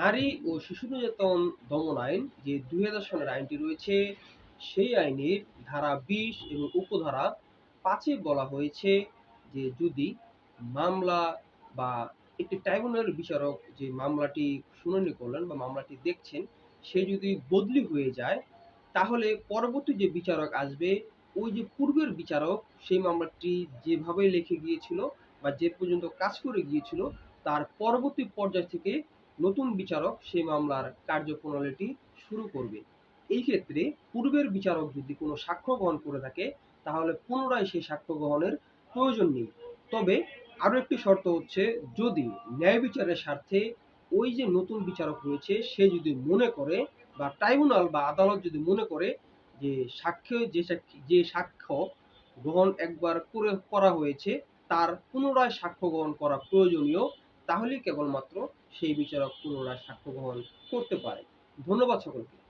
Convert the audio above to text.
নারী ও শিশু নির্যাতন দমন আইন যে দুই হাজার সনের আইনটি রয়েছে, সেই আইনের ধারা বিশ এবং উপধারা পাঁচে বলা হয়েছে যে যদি মামলা বা একটি ট্রাইব্যুনাল বিচারক যে মামলাটি শুনানি করলেন বা মামলাটি দেখছেন, সে যদি বদলি হয়ে যায়, তাহলে পরবর্তী যে বিচারক আসবে, ওই যে পূর্বের বিচারক, সেই মামলাটি যেভাবে লিখে গিয়েছিল বা যে পর্যন্ত কাজ করে গিয়েছিল, তার পরবর্তী পর্যায় থেকে নতুন বিচারক সেই মামলার কার্যপ্রণালীটি শুরু করবে। এই ক্ষেত্রে পূর্বের বিচারক যদি কোনো সাক্ষ্য গ্রহণ করে থাকে, তাহলে পুনরায় সেই সাক্ষ্য গ্রহণের প্রয়োজন নেই। তবে আরও একটি শর্ত হচ্ছে, যদি ন্যায় বিচারের স্বার্থে ওই যে নতুন বিচারক রয়েছে, সে যদি মনে করে বা ট্রাইব্যুনাল বা আদালত যদি মনে করে যে সাক্ষ্য যে সাক্ষী যে সাক্ষ্য গ্রহণ একবার করে করা হয়েছে, তার পুনরায় সাক্ষ্য গ্রহণ করা প্রয়োজনীয়, তাহলেই কেবলমাত্র সেই বিচারক পুনরায় সাক্ষ্য গ্রহণ করতে পারে। ধন্যবাদ সকলকে।